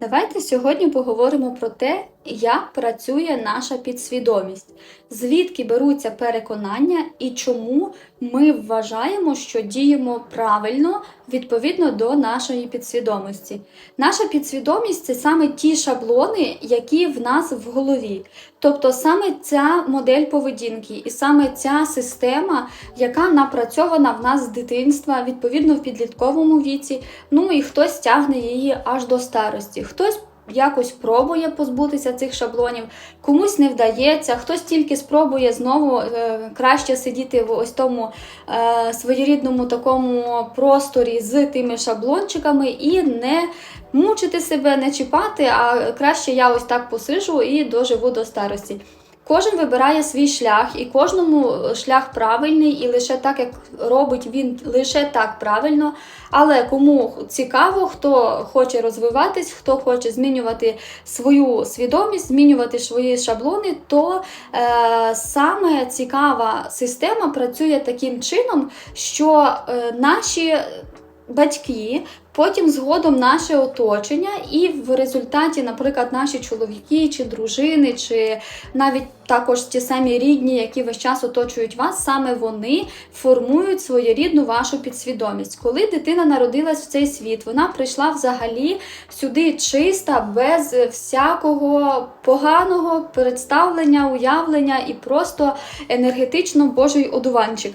Давайте сьогодні поговоримо про те, як працює наша підсвідомість, звідки беруться переконання і чому ми вважаємо, що діємо правильно відповідно до нашої підсвідомості. Наша підсвідомість це саме ті шаблони, які в нас в голові. Тобто саме ця модель поведінки і саме ця система, яка напрацьована в нас з дитинства, відповідно в підлітковому віці. Ну і хтось тягне її аж до старості. Хтось якось пробує позбутися цих шаблонів, комусь не вдається, хтось тільки спробує знову е, краще сидіти в ось тому е, своєрідному такому просторі з тими шаблончиками і не мучити себе, не чіпати, а краще я ось так посижу і доживу до старості. Кожен вибирає свій шлях, і кожному шлях правильний, і лише так, як робить він лише так правильно. Але кому цікаво, хто хоче розвиватись, хто хоче змінювати свою свідомість, змінювати свої шаблони, то е, саме цікава система працює таким чином, що е, наші батьки. Потім згодом наше оточення, і в результаті, наприклад, наші чоловіки чи дружини, чи навіть також ті самі рідні, які весь час оточують вас, саме вони формують своєрідну вашу підсвідомість. Коли дитина народилась в цей світ, вона прийшла взагалі сюди чиста, без всякого поганого представлення, уявлення і просто енергетично божий одуванчик.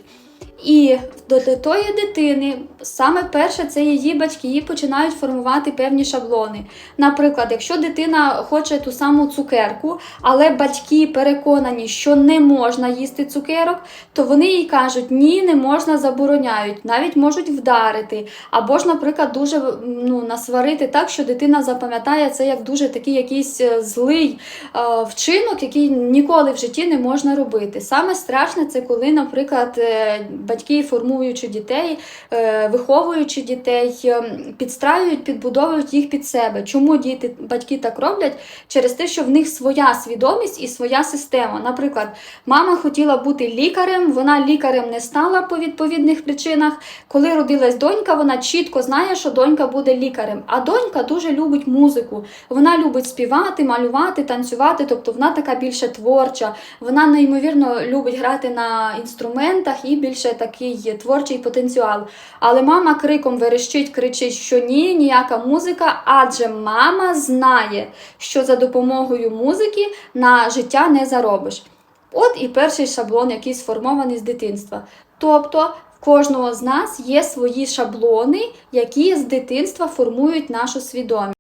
І до тої дитини саме перше це її батьки її починають формувати певні шаблони. Наприклад, якщо дитина хоче ту саму цукерку, але батьки переконані, що не можна їсти цукерок, то вони їй кажуть, ні, не можна, забороняють, навіть можуть вдарити. Або ж, наприклад, дуже ну, насварити так, що дитина запам'ятає це як дуже такий якийсь е, злий е, вчинок, який ніколи в житті не можна робити. Саме страшне це коли, наприклад, е, батьки, формуючи дітей, е, виховуючи дітей, е, підстраюють, підбудовують їх під себе. Чому діти, батьки так роблять? Через те, що в них своя свідомість і своя система. Наприклад, мама хотіла бути лікарем, вона лікарем не стала по відповідних причинах. Коли родилась донька, вона чітко знає, що донька буде лікарем. А донька дуже любить музику. Вона любить співати, малювати, танцювати, тобто вона така більше творча. Вона неймовірно любить грати на інструментах і більше такий творчий потенціал. Але мама криком верещить, кричить, що ні, ніяка музика, адже мама знає, що за допомогою музики на життя не заробиш. От і перший шаблон, який сформований з дитинства. Тобто в кожного з нас є свої шаблони, які з дитинства формують нашу свідомість.